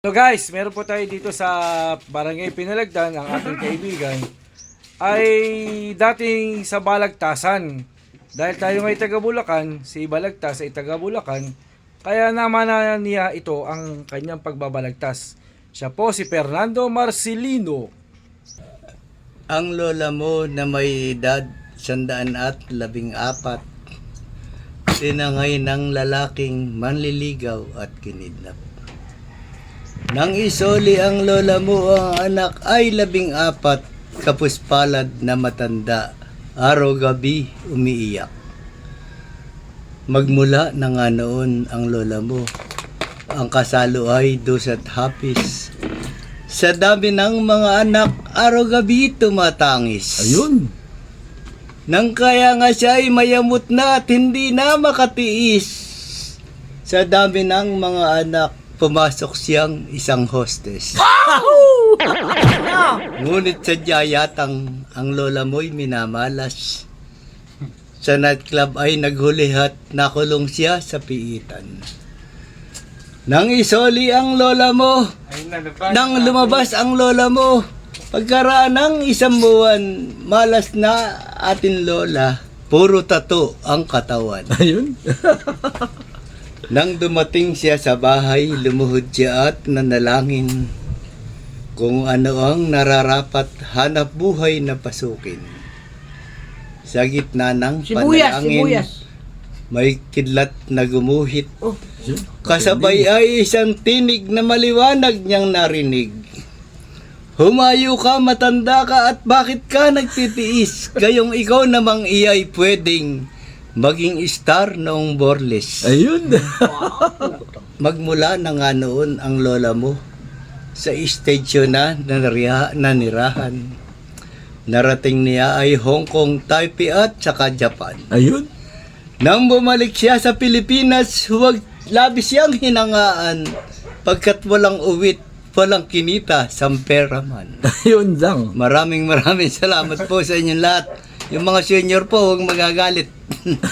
So guys, meron po tayo dito sa Barangay Pinalagdan, ang ating kaibigan, ay dating sa Balagtasan. Dahil tayo ngay taga Bulacan, si Balagtas ay taga Bulacan, kaya naman na niya ito ang kanyang pagbabalagtas. Siya po si Fernando Marcelino. Ang lola mo na may edad sandaan at labing apat, tinangay ng lalaking manliligaw at kinidnap. Nang isoli ang lola mo ang anak ay labing apat, kapuspalad na matanda, araw-gabi umiiyak. Magmula na nga noon ang lola mo, ang kasalo ay dos at hapis. Sa dami ng mga anak, araw-gabi tumatangis. Ayun. Nang kaya nga siya ay mayamot na at hindi na makatiis. Sa dami ng mga anak, pumasok siyang isang hostess. Ngunit sadya yatang ang lola mo'y minamalas. Sa nightclub ay naghuli at nakulong siya sa piitan. Nang isoli ang lola mo, nang lumabas ang lola mo, pagkaraan ng isang buwan, malas na atin lola, puro tato ang katawan. Ayun. Nang dumating siya sa bahay, lumuhod siya at nanalangin kung ano ang nararapat hanap buhay na pasukin. Sa gitna ng Sibuyas, panalangin, sibuyas. may kidlat na gumuhit Oh. Kasabay ay isang tinig na maliwanag niyang narinig. Humayo ka, matanda ka, at bakit ka nagtitiis? Gayong ikaw namang iyay pwedeng maging star noong Borles. Ayun. Magmula na nga noon ang lola mo sa stage na nanariha, nanirahan. Narating niya ay Hong Kong, Taipei at saka Japan. Ayun. Nang bumalik siya sa Pilipinas, huwag labis siyang hinangaan pagkat walang uwit, walang kinita, sampera man. Ayun lang. Maraming maraming salamat po sa inyong lahat. Yung mga senior po, huwag magagalit.